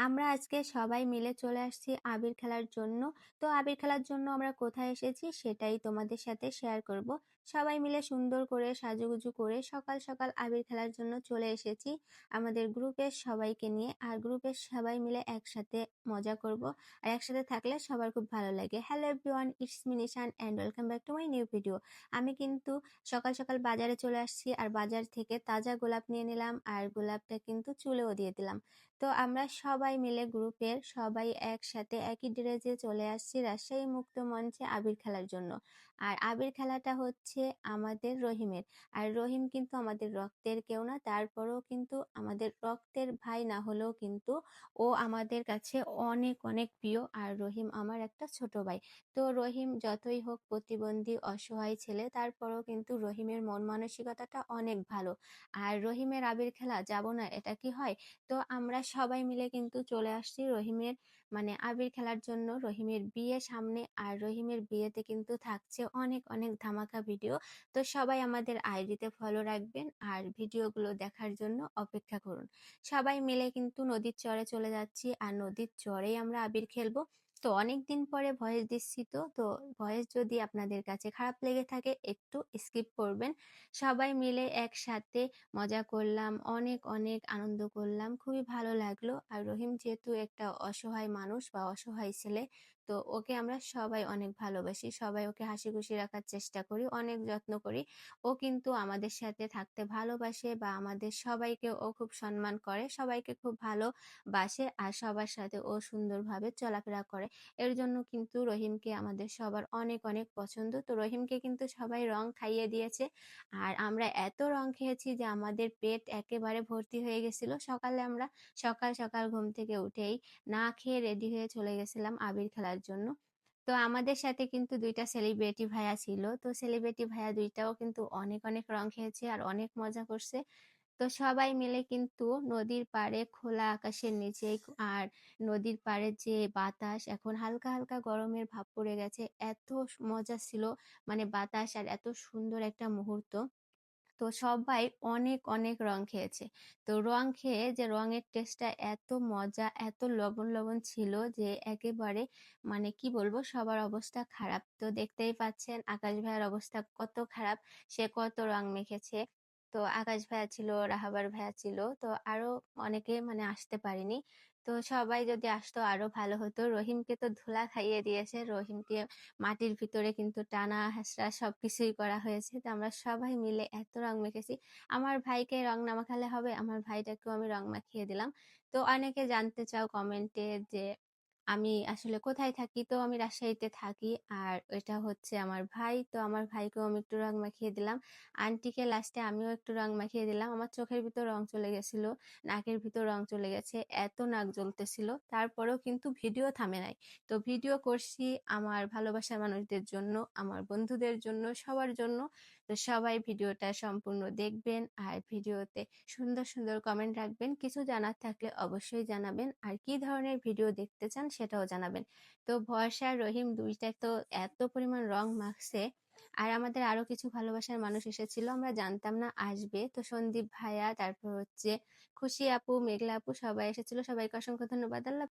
আমরা আজকে সবাই মিলে চলে আসছি আবির খেলার জন্য। তো আবির খেলার জন্য আমরা কোথায় এসেছি সেটাই তোমাদের সাথে শেয়ার করব। সবাই মিলে সুন্দর করে সাজুগুজু করে সকাল সকাল আবির খেলার জন্য চলে এসেছি। আমাদের গ্রুপের সবাইকে নিয়ে আর গ্রুপের সবাই মিলে একসাথে মজা করব। আর একসাথে থাকলে সবার খুব ভালো লাগে। Hello everyone it's Minishan and welcome back to my new video আমি কিন্তু সকাল সকাল বাজারে চলে আসছি আর বাজার থেকে তাজা গোলাপ নিয়ে নিলাম আর গোলাপটা কিন্তু চুলেও দিয়ে দিলাম। তো আমরা সবাই মিলে গ্রুপের সবাই একসাথে একই ড্রেসে চলে আসছি রাজশাহী মুক্ত মঞ্চে আবির খেলার জন্য। আর আবির খেলাটা হচ্ছে আমাদের রহিমের। আর রহিম কিন্তু আমাদের রক্তের কেউ না, তারপরেও কিন্তু আমাদের রক্তের ভাই না হলেও কিন্তু ও আমাদের কাছে অনেক অনেক প্রিয়। আর রহিম আমার একটা ছোট ভাই। তো রহিম যতই হোক প্রতিবন্ধী, অসহায় ছেলে, তারপরেও কিন্তু রহিমের মন মানসিকতাটা অনেক ভালো। আর রহিমের আবির খেলা যাব না, এটা কি হয়? তো আমরা সবাই মিলে কিন্তু চলে আসছি রহিমের মানে আবির খেলার জন্য। রহিমের বিয়ে সামনে আর রহিমের বিয়েতে কিন্তু থাকছে অনেক অনেক ধামাকা ভিডিও। তো সবাই আমাদের আইডিতে ফলো রাখবেন আর ভিডিওগুলো দেখার জন্য অপেক্ষা করুন। সবাই মিলে কিন্তু নদীর চরে চলে যাচ্ছি আর নদীর চরেই আমরা আবির খেলব। তো অনেকদিন পরে ভয়েস দিচ্ছি তো। তো ভয়েস যদি আপনাদের কাছে খারাপ লেগে থাকে একটু স্কিপ করবেন। সবাই মিলে একসাথে মজা করলাম, অনেক অনেক আনন্দ করলাম। খুবই ভালো লাগল। আর রহিম যেহেতু একটা অসহায় মানুষ বা অসহায় ছেলে তো ওকে আমরা সবাই অনেক ভালোবাসি। সবাই ওকে হাসি খুশি রাখার চেষ্টা করি, অনেক যত্ন করি। ও কিন্তু আমাদের সাথে থাকতে ভালোবাসে বা আমাদের সবাইকে ও খুব সম্মান করে, সবাইকে খুব ভালোবাসে আর সবার সাথে ও সুন্দরভাবে চলাফেরা করে। এর জন্য কিন্তু রহিমকে আমাদের সবার অনেক অনেক পছন্দ। তো রহিমকে কিন্তু সবাই রং খাইয়ে দিয়েছে। আর আমরা এত রং খেয়েছি যে আমাদের পেট একেবারে ভর্তি হয়ে গেছিল। সকালে আমরা সকাল সকাল ঘুম থেকে উঠেই না খেয়ে রেডি হয়ে চলে গেছিলাম আবির খেলার জন্য। তো আমাদের সাথে কিন্তু দুইটা সেলিব্রিটি ভাইয়া ছিল। তো সেলিব্রিটি ভাইয়া দুইটাও কিন্তু অনেক অনেক রং খেয়েছে আর অনেক মজা করছে। তো সবাই মিলে কিন্তু নদীর পাড়ে খোলা আকাশের নিচে আর নদীর পাড়ে যে বাতাস এখন হালকা হালকা গরমের ভাব পড়ে গেছে। এত মজা ছিল মানে বাতাস আর এত সুন্দর একটা মুহূর্ত। তো সবাই অনেক অনেক রং খেয়েছে। তো রং খেয়ে যে রঙের টেস্টটা এত মজা, এত লবণ লবণ ছিল যে একেবারে মানে কি বলব, সবার অবস্থা খারাপ। তো দেখতেই পাচ্ছেন আকাশ ভাইয়ের অবস্থা কত খারাপ, সে কত রং মেখেছে। তো আকাশ ভাইয়া ছিল, রাহাবার ভাইয়া ছিল। তো আরও অনেকে মানে আসতে পারিনি। তো সবাই যদি আসতো আরও ভালো হতো। রহিমকে তো ধুলা খাইয়ে দিয়েছে। রহিমকে মাটির ভিতরে কিন্তু টানা, হাসরা সবকিছুই করা হয়েছে। তো আমরা সবাই মিলে এত রং মেখেছি। আমার ভাইকে রং না মাখালে হবে, আমার ভাইটাকেও আমি রং মাখিয়ে দিলাম। তো অনেকে জানতে চাও কমেন্টে যে আমি আসলে কোথায় থাকি তো আমি রাজশাহীতে থাকি। আর এটা হচ্ছে আমার ভাই। তো আমার ভাইকেও আমি একটু রং মাখিয়ে দিলাম। আন্টিকে লাস্টে আমিও একটু রং মাখিয়ে দিলাম। আমার চোখের ভিতর রং চলে গেছিল, নাকের ভিতর রং চলে গেছে, এত নাক জ্বলতেছিল। তারপরেও কিন্তু ভিডিও থামে নাই। তো ভিডিও করছি আমার ভালোবাসার মানুষদের জন্য, আমার বন্ধুদের জন্য, সবার জন্য। তো সবাই ভিডিওটা সম্পূর্ণ দেখবেন। আর ভিডিওতে সুন্দর সুন্দর কমেন্ট রাখবেন। কিছু জানার থাকলে অবশ্যই জানাবেন। আর কি ধরনের ভিডিও দেখতে চান সেটাও জানাবেন। তো ভরসা, রহিম দুইটা তো এত পরিমাণ রং মাখছে। আর আমাদের আরও কিছু ভালোবাসার মানুষ এসেছিল, আমরা জানতাম না, আসবে। তো সন্দীপ ভাইয়া, তারপর হচ্ছে খুশি আপু, মেঘলা আপু সবাই এসেছিল। সবাইকে অসংখ্য ধন্যবাদ। আল্লাহ